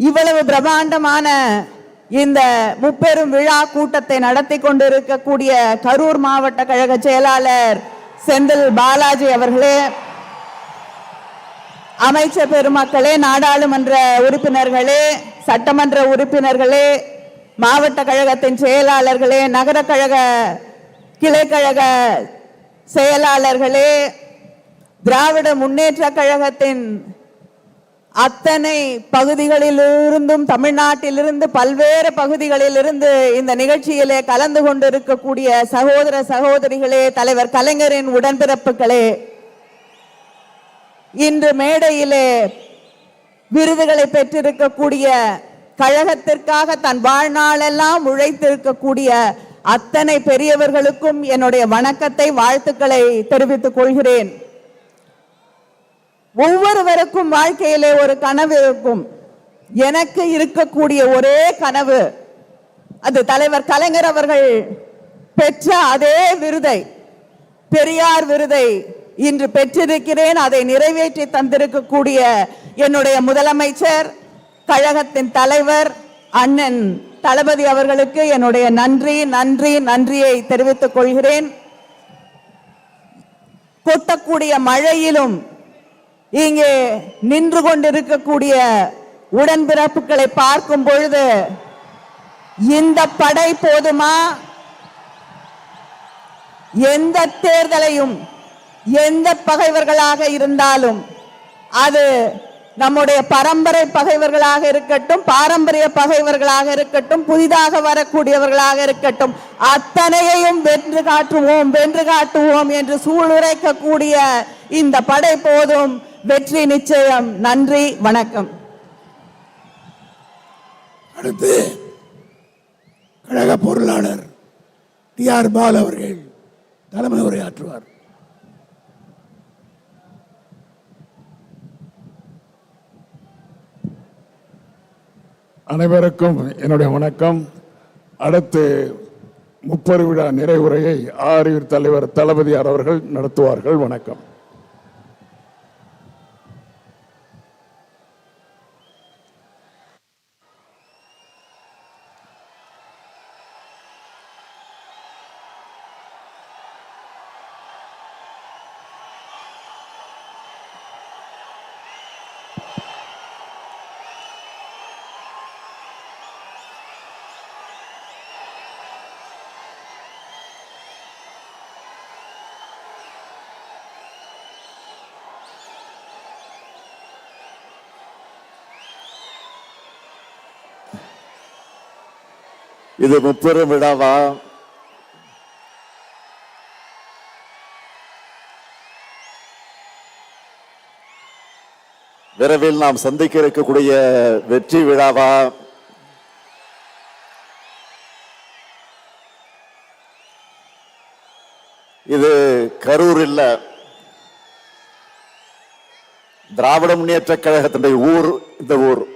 இவ்வளவு பிரம்மாண்டமான இந்த முப்பெரும் விழா கூட்டத்தை நடத்தி கொண்டிருக்கக்கூடிய கரூர் மாவட்ட கழக செயலாளர் செந்தில் பாலாஜி அவர்களே அமைச்சர் பெருமக்களே நாடாளுமன்ற உறுப்பினர்களே சட்டமன்ற உறுப்பினர்களே மாவட்ட கழகத்தின் செயலாளர்களே நகர கழக கிளைக்கழக செயலாளர்களே திராவிட முன்னேற்ற கழகத்தின் அத்தனை பகுதிகளிலிருந்தும் தமிழ்நாட்டிலிருந்து பல்வேறு பகுதிகளிலிருந்து இந்த நிகழ்ச்சியிலே கலந்து கொண்டிருக்கக்கூடிய சகோதர சகோதரிகளே தலைவர் கலைஞரின் உடன்பிறப்புகளே இன்று மேடையிலே விருதுகளை பெற்றிருக்கக்கூடிய கழகத்திற்காக தன் வாழ்நாளெல்லாம் உழைத்திருக்கக்கூடிய அத்தனை பெரியவர்களுக்கும் என்னுடைய வணக்கத்தை வாழ்த்துக்களை தெரிவித்துக் கொள்கிறேன். ஒவ்வொருவருக்கும் வாழ்க்கையிலே ஒரு கனவு இருக்கும். எனக்கு இருக்கக்கூடிய ஒரே கனவு அது தலைவர் கலைஞர் அவர்கள் பெற்ற அதே விருதை பெரியார் விருதை இன்று பெற்றிருக்கிறேன். அதை நிறைவேற்றி தந்திருக்கக்கூடிய என்னுடைய முதலமைச்சர் கழகத்தின் தலைவர் அண்ணன் தளபதி அவர்களுக்கு என்னுடைய நன்றி நன்றி நன்றியை தெரிவித்துக் கொள்கிறேன். கொட்டக்கூடிய மழையிலும் இங்கே நின்று கொண்டிருக்கக்கூடிய உடன்பிறப்புகளை பார்க்கும் பொழுது இந்த படை போதுமா? எந்த தேர்தலையும் எந்த பகைவர்களாக இருந்தாலும் அது நம்முடைய பரம்பரை பகைவர்களாக இருக்கட்டும் பாரம்பரிய பகைவர்களாக இருக்கட்டும் புதிதாக வரக்கூடியவர்களாக இருக்கட்டும் அத்தனையையும் வென்று காட்டுவோம் வென்று காட்டுவோம் என்று சூளுரைக்கக்கூடிய இந்த படை போதும். வெற்றி நிச்சயம். நன்றி வணக்கம். அடுத்து கழக பொருளாளர் டி ஆர் பால் அவர்கள் தலைமை உரையாற்றுவார். அனைவருக்கும் என்னுடைய வணக்கம். அடுத்து முப்பது விழா நிறைவுரையை ஆரியூர் தலைவர் தளபதியார் அவர்கள் நடத்துவார்கள். வணக்கம். இது முப்பெரும் விழாவா? விரைவில் நாம் சந்திக்க இருக்கக்கூடிய வெற்றி விழாவா? இது கரூர் இல்ல. திராவிட முன்னேற்ற கழகத்தினுடைய ஊர் இந்த ஊர்.